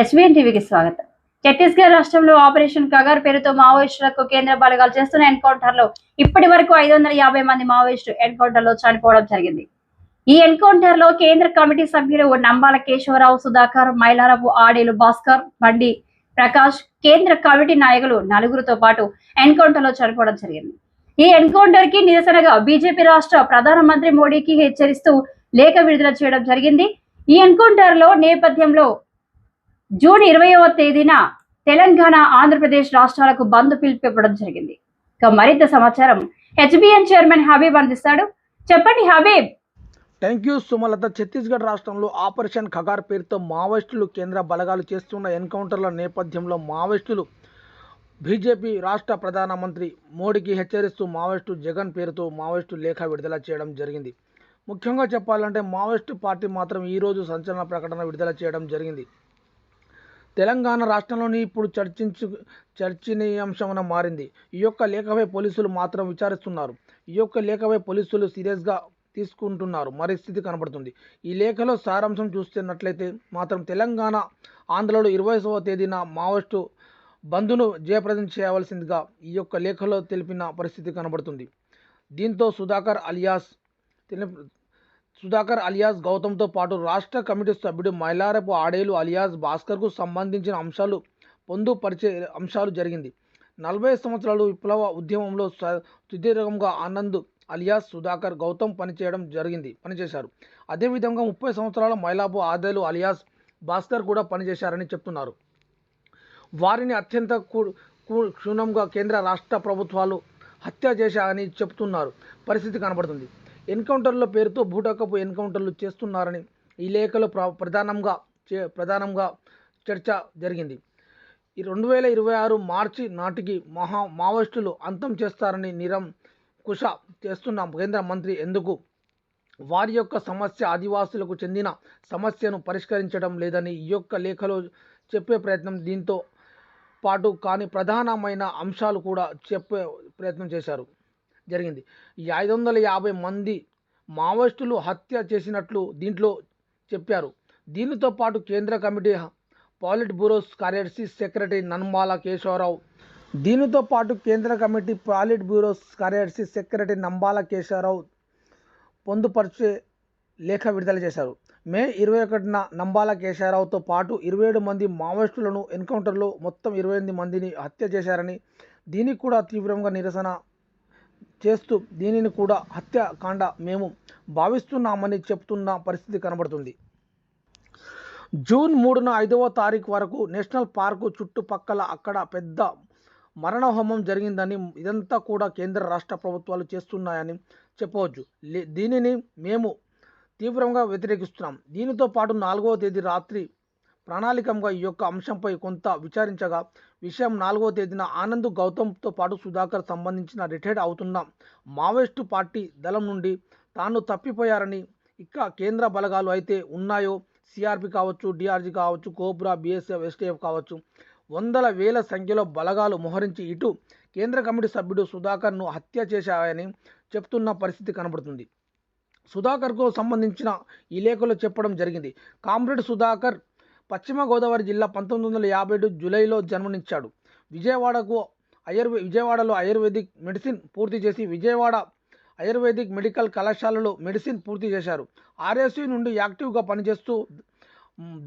SVN టీవీకి స్వాగతం. ఛత్తీస్గఢ్ రాష్ట్రంలో ఆపరేషన్ కగార్ పేరుతో మావోయిస్టులకు కేంద్ర బలగాలు చేస్తున్న ఎన్కౌంటర్లో ఇప్పటి వరకు ఐదు వందల యాభై మంది మావోయిస్టు ఎన్కౌంటర్లో చనిపోవడం జరిగింది. ఈ ఎన్కౌంటర్లో కేంద్ర కమిటీ సభ్యులు నంబాల కేశవరావు సుధాకర్ మైలారపు ఆడేలు భాస్కర్ బండి ప్రకాష్ కేంద్ర కమిటీ నాయకులు నలుగురితో పాటు ఎన్కౌంటర్లో చనిపోవడం జరిగింది. ఈ ఎన్కౌంటర్కి నిరసనగా బీజేపీ రాష్ట్ర ప్రధానమంత్రి మోడీకి హెచ్చరిస్తూ లేఖ విడుదల చేయడం జరిగింది. ఈ ఎన్కౌంటర్లో నేపథ్యంలో జూన్ ఇరవైవ తేదీన తెలంగాణ ఆంధ్రప్రదేశ్ రాష్ట్రాలకు బంద్ పిలుపివ్వడం జరిగింది. ఇక మరింత సమాచారం హెచ్బిఎన్ చైర్మన్ హబీబ్ అందిస్తాడు. చెప్పండి Habib. Thank you Sumalatha. Chhattisgarh రాష్ట్రంలో ఆపరేషన్ ఖగార్ పేరుతో మావోయిస్టులు కేంద్ర బలగాలు చేస్తున్న ఎన్కౌంటర్ల నేపథ్యంలో మావోయిస్టులు బీజేపీ రాష్ట్ర ప్రధానమంత్రి మోడీకి హెచ్చరిస్తూ మావోయిస్టు జగన్ పేరుతో మావోయిస్టు లేఖ విడుదల చేయడం జరిగింది. ముఖ్యంగా చెప్పాలంటే మావోయిస్టు పార్టీ మాత్రం ఈరోజు సంచలన ప్రకటన విడుదల చేయడం జరిగింది. తెలంగాణ రాష్ట్రంలోని ఇప్పుడు చర్చించు చర్చనీయాంశమైన మారింది. ఈ యొక్క లేఖపై పోలీసులు మాత్రం విచారిస్తున్నారు. ఈ యొక్క లేఖపై పోలీసులు సీరియస్గా తీసుకుంటున్నారు. పరిస్థితి కనబడుతుంది. ఈ లేఖలో సారాంశం చూస్తున్నట్లయితే మాత్రం తెలంగాణ ఆంధ్రలో ఇరవైవ తేదీన మావోస్టు బంధును జయప్రదం చేయవలసిందిగా ఈ యొక్క లేఖలో తెలిపిన పరిస్థితి కనబడుతుంది. దీంతో సుధాకర్ అలియాస్ సుధాకర్ అలియాస్ గౌతమ్తో పాటు రాష్ట్ర కమిటీ సభ్యుడు మైలారపు ఆడేలు అలియాస్ భాస్కర్కు సంబంధించిన అంశాలు పొందుపరిచే అంశాలు జరిగింది. నలభై సంవత్సరాలు విప్లవ ఉద్యమంలో సుదీర్ఘంగా ఆనంద్ అలియాస్ సుధాకర్ గౌతమ్ పనిచేయడం జరిగింది పనిచేశారు. అదేవిధంగా ముప్పై సంవత్సరాల మైలాపు ఆదేలు అలియాస్ భాస్కర్ కూడా పనిచేశారని చెప్తున్నారు. వారిని అత్యంత కూ- క్షుణ్ణంగా కేంద్ర రాష్ట్ర ప్రభుత్వాలు హత్య చేశారని చెప్తున్నారు. పరిస్థితి కనబడుతుంది. ఎన్కౌంటర్ల పేరుతో బూటకపు ఎన్కౌంటర్లు చేస్తున్నారని ఈ లేఖలో ప్ర ప్రధానంగా చే ప్రధానంగా చర్చ జరిగింది. ఈ రెండు వేల ఇరవై ఆరు మార్చి నాటికి మహా మావోయిస్టులు అంతం చేస్తారని నిరం కుష చేస్తున్న కేంద్ర మంత్రి ఎందుకు? వారి యొక్క సమస్య ఆదివాసులకు చెందిన సమస్యను పరిష్కరించడం లేదని ఈ యొక్క లేఖలో చెప్పే ప్రయత్నం దీంతో పాటు కానీ ప్రధానమైన అంశాలు కూడా చెప్పే ప్రయత్నం చేశారు. జరిగింది. ఈ ఐదు వందల యాభై మంది మావోయిస్టులు హత్య చేసినట్లు దీంట్లో చెప్పారు. దీనితో పాటు కేంద్ర కమిటీ పాలిట్ బ్యూరోస్ కార్యదర్శి సెక్రటరీ నన్మాల కేశవరావు దీనితో పాటు కేంద్ర కమిటీ పాలిట్ బ్యూరోస్ కార్యదర్శి సెక్రటరీ నంబాల కేశవరావు పొందుపరిచే లేఖ విడుదల చేశారు. మే ఇరవై ఒకటిన నంబాల కేశవరావుతో పాటు ఇరవై ఏడు మంది మావోయిస్టులను ఎన్కౌంటర్లో మొత్తం ఇరవై ఎనిమిది మందిని హత్య చేశారని దీనికి కూడా తీవ్రంగా నిరసన చేస్తూ దీనిని కూడా హత్యాకాండ మేము భావిస్తున్నామని చెప్తున్న పరిస్థితి కనబడుతుంది. జూన్ మూడున ఐదవ తారీఖు వరకు నేషనల్ పార్కు చుట్టుపక్కల అక్కడ పెద్ద మరణహోమం జరిగిందని ఇదంతా కూడా కేంద్ర రాష్ట్ర ప్రభుత్వాలు చేస్తున్నాయని చెప్పవచ్చు. లే- దీనిని మేము తీవ్రంగా వ్యతిరేకిస్తున్నాం. దీనితో పాటు నాలుగవ తేదీ రాత్రి ప్రణాళికంగా ఈ యొక్క అంశంపై కొంత విచారించగా విషయం నాలుగో తేదీన ఆనంద్ గౌతమ్తో పాటు సుధాకర్ సంబంధించిన రిటైర్డ్ అవుతున్న మావోయిస్టు పార్టీ దళం నుండి తాను తప్పిపోయారని ఇక కేంద్ర బలగాలు అయితే ఉన్నాయో సిఆర్పి కావచ్చు డిఆర్జీ కావచ్చు కోబ్రా బీఎస్ఎఫ్ ఎస్టీఎఫ్ కావచ్చు వందల వేల సంఖ్యలో బలగాలు మోహరించి ఇటు కేంద్ర కమిటీ సభ్యుడు సుధాకర్ను హత్య చేశాయని చెప్తున్న పరిస్థితి కనబడుతుంది. సుధాకర్కు సంబంధించిన ఈ లేఖలో చెప్పడం జరిగింది. కామ్రేడ్ సుధాకర్ పశ్చిమ గోదావరి జిల్లా పంతొమ్మిది వందల యాభై ఏడు జూలైలో జన్మనిచ్చాడు. విజయవాడకు ఆయుర్వే విజయవాడలో ఆయుర్వేదిక్ మెడిసిన్ పూర్తి చేసి విజయవాడ ఆయుర్వేదిక్ మెడికల్ కళాశాలలో మెడిసిన్ పూర్తి చేశారు. ఆర్ఎస్యు నుండి యాక్టివ్గా పనిచేస్తూ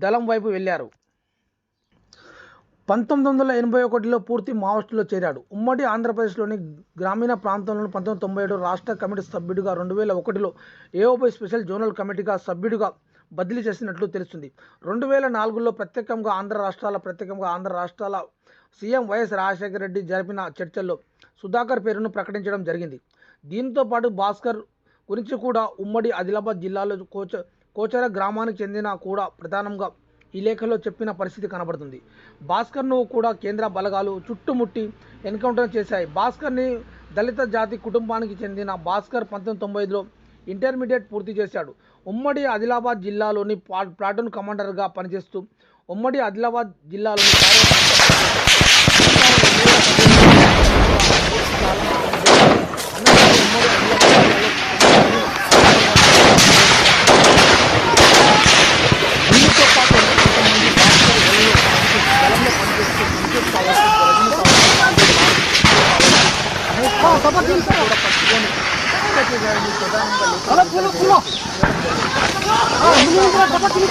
దళం వైపు వెళ్ళారు. పంతొమ్మిది వందల ఎనభై ఒకటిలో పూర్తి మావోస్టులో చేరాడు. ఉమ్మడి ఆంధ్రప్రదేశ్లోని గ్రామీణ ప్రాంతంలో పంతొమ్మిది తొంభై ఏడు రాష్ట్ర కమిటీ సభ్యుడిగా రెండు వేల ఒకటిలో ఏఓపై స్పెషల్ జోనల్ కమిటీగా సభ్యుడిగా బదిలీ చేసినట్లు తెలుస్తుంది. రెండు వేల నాలుగులో ప్రత్యేకంగా ఆంధ్ర రాష్ట్రాల ప్రత్యేకంగా ఆంధ్ర రాష్ట్రాల సీఎం వైఎస్ రాజశేఖర రెడ్డి జరిపిన చర్చల్లో సుధాకర్ పేరును ప్రకటించడం జరిగింది. దీంతో పాటు భాస్కర్ గురించి కూడా ఉమ్మడి ఆదిలాబాద్ జిల్లాలో కోచ కోచర గ్రామానికి చెందిన కూడా ప్రధానంగా ఈ లేఖలో చెప్పిన పరిస్థితి కనబడుతుంది. భాస్కర్ను కూడా కేంద్ర బలగాలు చుట్టుముట్టి ఎన్కౌంటర్ చేశాయి. భాస్కర్ని దళిత జాతి కుటుంబానికి చెందిన భాస్కర్ పంతొమ్మిది తొంభై ఐదులో ఇంటర్మీడియట్ పూర్తి చేశాడు. ఉమ్మడి ఆదిలాబాద్ జిల్లాలోని ప్లాటూన్ కమాండర్గా పనిచేస్తూ ఉమ్మడి ఆదిలాబాద్ జిల్లాలోని ఉమ్మడి Adilabad Ala pulo pulo. Ah, bunu bırak kapat bunu.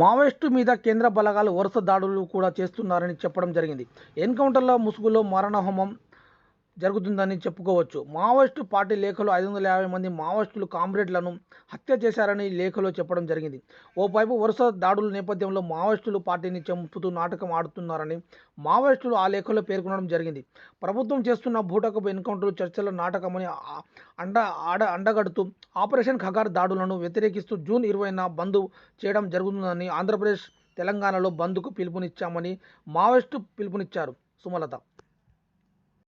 Maoist మీద కేంద్ర బలగాలు వరుస దాడులు కూడా చేస్తున్నారని చెప్పడం జరిగింది. ఎన్కౌంటర్ల ముసుగులో మరణహోమం జరుగుతుందని చెప్పుకోవచ్చు. మావోయిస్టు పార్టీ లేఖలో ఐదు వందల యాభై మంది మావోయిస్టులు కామ్రేడ్లను హత్య చేశారని లేఖలో చెప్పడం జరిగింది. ఓవైపు వరుస దాడుల నేపథ్యంలో మావోయిస్టులు పార్టీని చంపుతూ నాటకం ఆడుతున్నారని మావోయిస్టులు ఆ లేఖలో పేర్కొనడం జరిగింది. ప్రభుత్వం చేస్తున్న భూటకపు ఎన్కౌంటర్ చర్చల నాటకమని అండ ఆడ అండగడుతూ ఆపరేషన్ ఖగార్ దాడులను వ్యతిరేకిస్తూ జూన్ ఇరవైన బంద్ చేయడం జరుగుతుందని ఆంధ్రప్రదేశ్ తెలంగాణలో బంద్కు పిలుపునిచ్చామని మావోయిస్టు పిలుపునిచ్చారు సుమలత.